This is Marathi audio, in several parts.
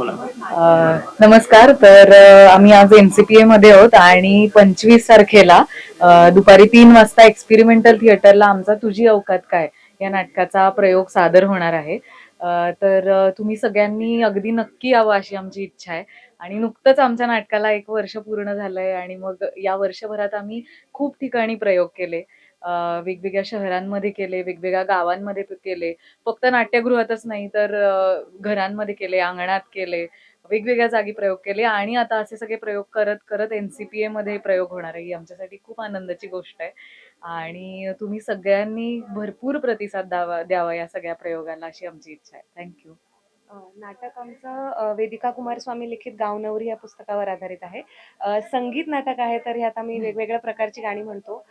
नमस्कार तर आम्ही आज एनसीपीए मध्ये आहोत आणि पंचवीस तारखेला दुपारी तीन वाजता एक्सपेरिमेंटल थिएटरला आमचा तुझी अवकात काय या नाटकाचा प्रयोग सादर होणार आहे. तर तुम्ही सगळ्यांनी अगदी नक्की यावं अशी आमची इच्छा आहे. आणि नुकतंच आमच्या नाटकाला एक वर्ष पूर्ण झालंय आणि मग या वर्षभरात आम्ही खूप ठिकाणी प्रयोग केले. वेगवेगळ्या शहरांमध्ये केले वेगवेगळ्या गावांमध्ये केले. फक्त नाट्यगृहातच नाही तर घरांमध्ये केले अंगणात केले वेगवेगळ्या जागी प्रयोग केले. आणि आता असे सगळे प्रयोग करत करत एनसीपीए मध्ये प्रयोग होणार आहे. ही आमच्यासाठी खूप आनंदाची गोष्ट आहे. आणि तुम्ही सगळ्यांनी भरपूर प्रतिसाद द्यावा द्यावा या सगळ्या प्रयोगाला अशी आमची इच्छा आहे. थँक्यू नाटक आमचं वेदिका कुमारस्वामी लिखित गावनवरी या पुस्तकावर आधारित आहे. संगीत नाटक आहे तर ह्यात आम्ही वेगवेगळ्या प्रकारची गाणी म्हणतो.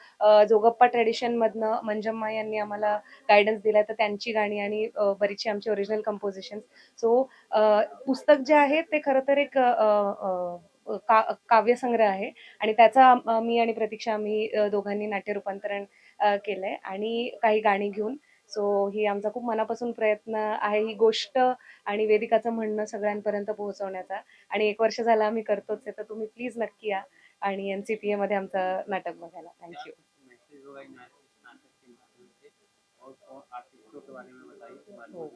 जोगप्पा ट्रेडिशनमधनं मंजम्मा यांनी आम्हाला गायडन्स दिलाय तर त्यांची गाणी आणि बरीचशी आमची ओरिजिनल कंपोजिशन सो पुस्तक जे आहे ते खरं तर एक का काव्यसंग्रह आहे. आणि त्याचा मी आणि प्रतीक्षा आम्ही दोघांनी नाट्य रूपांतरण केलंय. आणि काही गाणी घेऊन सो ही आमचा खूप मनापासून प्रयत्न आहे ही गोष्ट आणि वेदिकाचं म्हणणं सगळ्यांपर्यंत पोहोचवण्याचा. आणि एक वर्ष झालं आम्ही करतोच आहे तर तुम्ही प्लीज नक्की या आणि एन सी पी मध्ये आमचं नाटक बघायला. थँक्यू हो.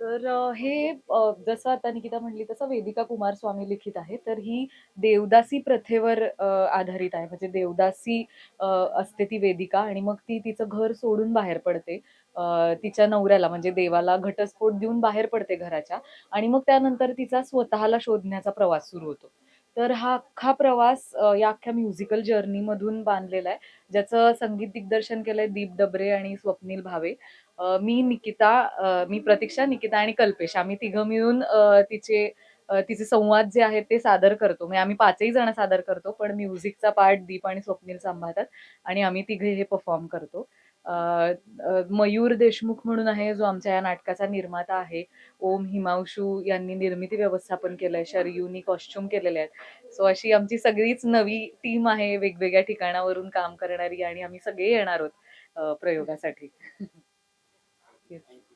तर हे जसं आता निकिता म्हणली तसं वेदिका कुमार स्वामी लिखित आहे. तर ही देवदासी प्रथेवर आधारित आहे. म्हणजे देवदासी असते ती वेदिका आणि मग ती तिचं घर सोडून बाहेर पडते. तिच्या नवऱ्याला म्हणजे देवाला घटस्फोट देऊन बाहेर पडते घराच्या आणि मग त्यानंतर तिचा स्वतःला शोधण्याचा प्रवास सुरू होतो. तर हा अख्खा प्रवास या अख्ख्या म्युझिकल जर्नीमधून बांधलेला आहे. ज्याचं संगीत दिग्दर्शन केलंय दीप डबरे आणि स्वप्नील भावे. मी निकिता मी प्रतीक्षा निकिता आणि कल्पेश. आम्ही तिघं मिळून तिचे तिचे संवाद जे आहेत ते सादर करतो. म्हणजे आम्ही पाचही जण सादर करतो पण म्युझिकचा पार्ट दीप आणि स्वप्नील सांभाळतात आणि आम्ही तिघे हे परफॉर्म करतो. मयूर देशमुख म्हणून आहे जो आमच्या या नाटकाचा निर्माता आहे. ओम हिमांशू यांनी निर्मिती व्यवस्थापन केलंय शरयूनी कॉस्ट्युम केलेले आहेत. सो अशी आमची सगळीच नवी टीम आहे वेगवेगळ्या ठिकाणावरून काम करणारी आणि आम्ही सगळे येणार आहोत प्रयोगासाठी.